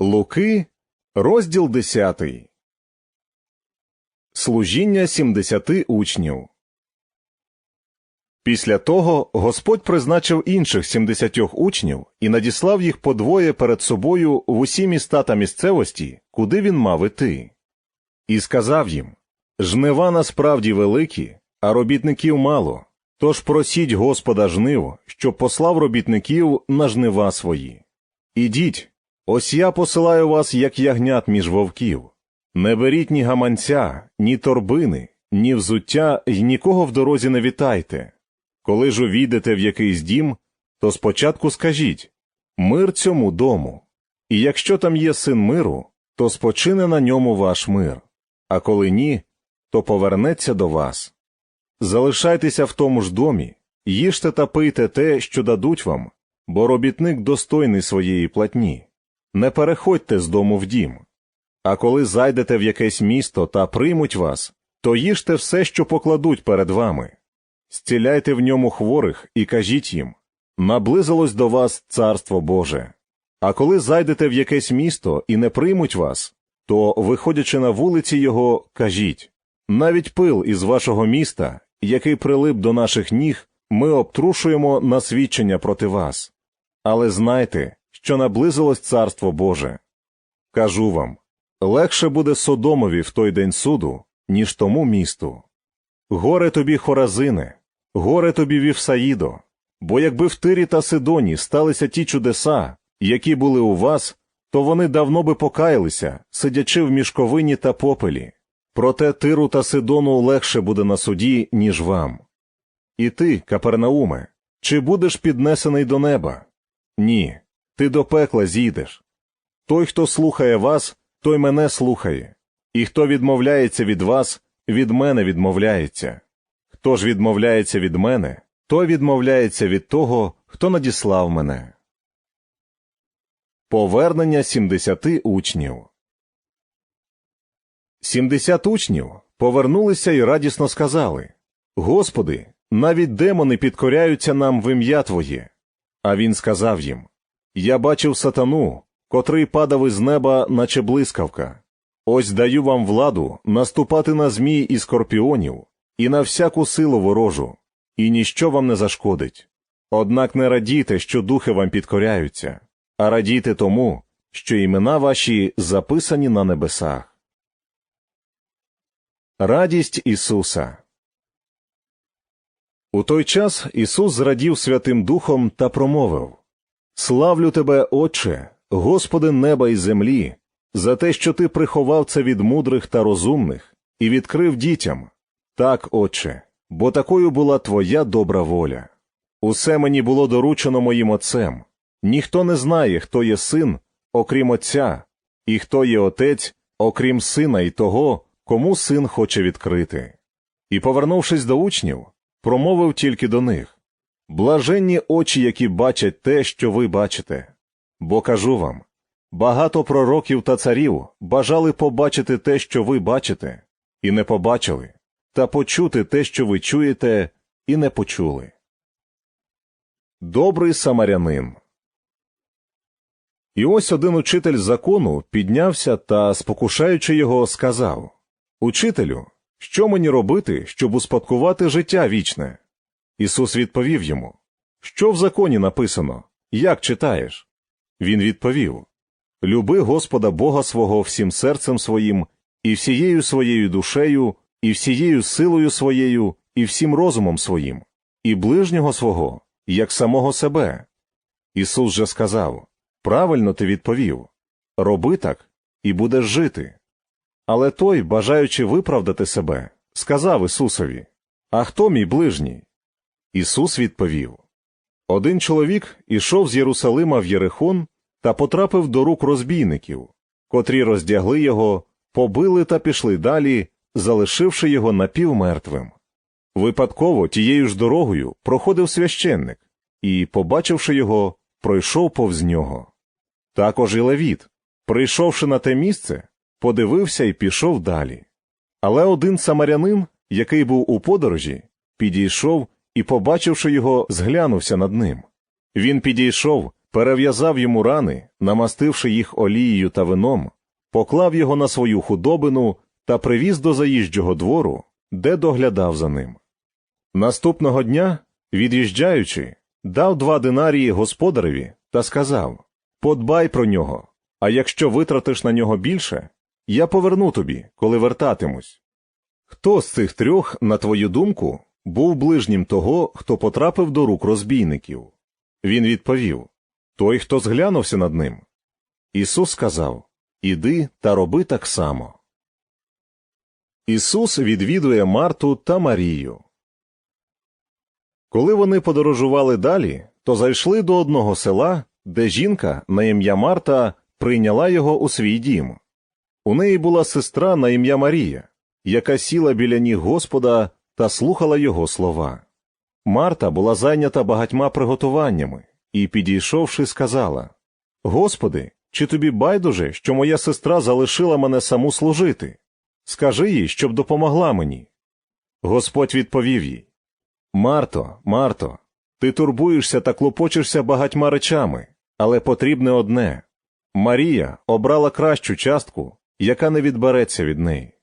Луки, розділ 10. Служіння 70 учнів. Після того Господь призначив інших 70 учнів і надіслав їх подвоє перед собою в усі міста та місцевості, куди він мав іти. І сказав їм Жнива насправді великі, а робітників мало. Тож просіть Господа жнив, щоб послав робітників на жнива свої. Ідіть, ось я посилаю вас, як ягнят між вовків. Не беріть ні гаманця, ні торбини, ні взуття й нікого в дорозі не вітайте. Коли ж увійдете в якийсь дім, то спочатку скажіть Мир цьому дому. І якщо там є син миру, то спочине на ньому ваш мир, а коли ні, то повернеться до вас. Залишайтеся в тому ж домі, їжте та пийте те, що дадуть вам, бо робітник достойний своєї платні. Не переходьте з дому в дім. А коли зайдете в якесь місто та приймуть вас, то їжте все, що покладуть перед вами. Зціляйте в ньому хворих і кажіть їм наблизилось до вас царство Боже. А коли зайдете в якесь місто і не приймуть вас, то, виходячи на вулиці його, кажіть навіть пил із вашого міста, який прилип до наших ніг, ми обтрушуємо на свідчення проти вас. Але знайте, що наблизилось царство Боже. Кажу вам легше буде Содомові в той день суду, ніж тому місту. Горе тобі, Хоразине, горе тобі, Вівсаїдо, бо якби в Тирі та Сидоні сталися ті чудеса, які були у вас, то вони давно би покаялися, сидячи в мішковині та попелі. Проте Тиру та Сидону легше буде на суді, ніж вам. І ти, Капернауме, чи будеш піднесений до неба? Ні, ти до пекла зійдеш. Той, хто слухає вас, той мене слухає, і хто відмовляється від вас, від мене відмовляється. Хто ж відмовляється від мене, той відмовляється від того, хто надіслав мене. Повернення 70 учнів. Сімдесят учнів повернулися і радісно сказали Господи, навіть демони підкоряються нам в ім'я Твоє. А він сказав їм Я бачив сатану, котрий падав із неба, наче блискавка. Ось даю вам владу наступати на змій і скорпіонів, і на всяку силу ворожу, і ніщо вам не зашкодить. Однак не радійте, що духи вам підкоряються, а радійте тому, що імена ваші записані на небесах. Радість Ісуса У той час Ісус зрадів Святим Духом та промовив Славлю тебе, Отче, Господи неба і землі, за те, що ти приховав це від мудрих та розумних і відкрив дітям. Так, Отче, бо такою була Твоя добра воля. Усе мені було доручено моїм отцем. Ніхто не знає, хто є син, окрім Отця, і хто є отець, окрім сина і того, кому син хоче відкрити. І, повернувшись до учнів, промовив тільки до них Блаженні очі, які бачать те, що ви бачите. Бо кажу вам багато пророків та царів бажали побачити те, що ви бачите, і не побачили, та почути те, що ви чуєте, і не почули. Добрий самарянин. І ось один учитель закону піднявся та, спокушаючи його, сказав Учителю, що мені робити, щоб успадкувати життя вічне? Ісус відповів йому Що в законі написано? Як читаєш? Він відповів Люби Господа Бога свого всім серцем своїм, і всією своєю душею, і всією силою своєю, і всім розумом своїм, і ближнього свого, як самого себе. Ісус же сказав Правильно ти відповів роби так, і будеш жити. Але той, бажаючи виправдати себе, сказав Ісусові А хто мій ближній? Ісус відповів Один чоловік ішов з Єрусалима в Єрихон та потрапив до рук розбійників, котрі роздягли його, побили та пішли далі, залишивши його напівмертвим. Випадково тією ж дорогою проходив священник і, побачивши його, пройшов повз нього. Також і Левіт, прийшовши на те місце, подивився і пішов далі. Але один самарянин, який був у подорожі, підійшов і, побачивши його, зглянувся над ним. Він підійшов, перев'язав йому рани, намастивши їх олією та вином, поклав його на свою худобину та привіз до заїжджого двору, де доглядав за ним. Наступного дня, від'їжджаючи, дав два динарії господареві та сказав Подбай про нього, а якщо витратиш на нього більше, я поверну тобі, коли вертатимусь. Хто з цих трьох, на твою думку, був ближнім того, хто потрапив до рук розбійників? Він відповів Той, хто зглянувся над ним. Ісус сказав Іди та роби так само. Ісус відвідує Марту та Марію. Коли вони подорожували далі, то зайшли до одного села, де жінка на ім'я Марта прийняла його у свій дім. У неї була сестра на ім'я Марія, яка сіла біля ніг Господа та слухала його слова. Марта була зайнята багатьма приготуваннями і, підійшовши, сказала Господи, чи тобі байдуже, що моя сестра залишила мене саму служити? Скажи їй, щоб допомогла мені. Господь відповів їй Марто, Марто, ти турбуєшся та клопочешся багатьма речами, але потрібне одне Марія обрала кращу частку, яка не відбереться від неї.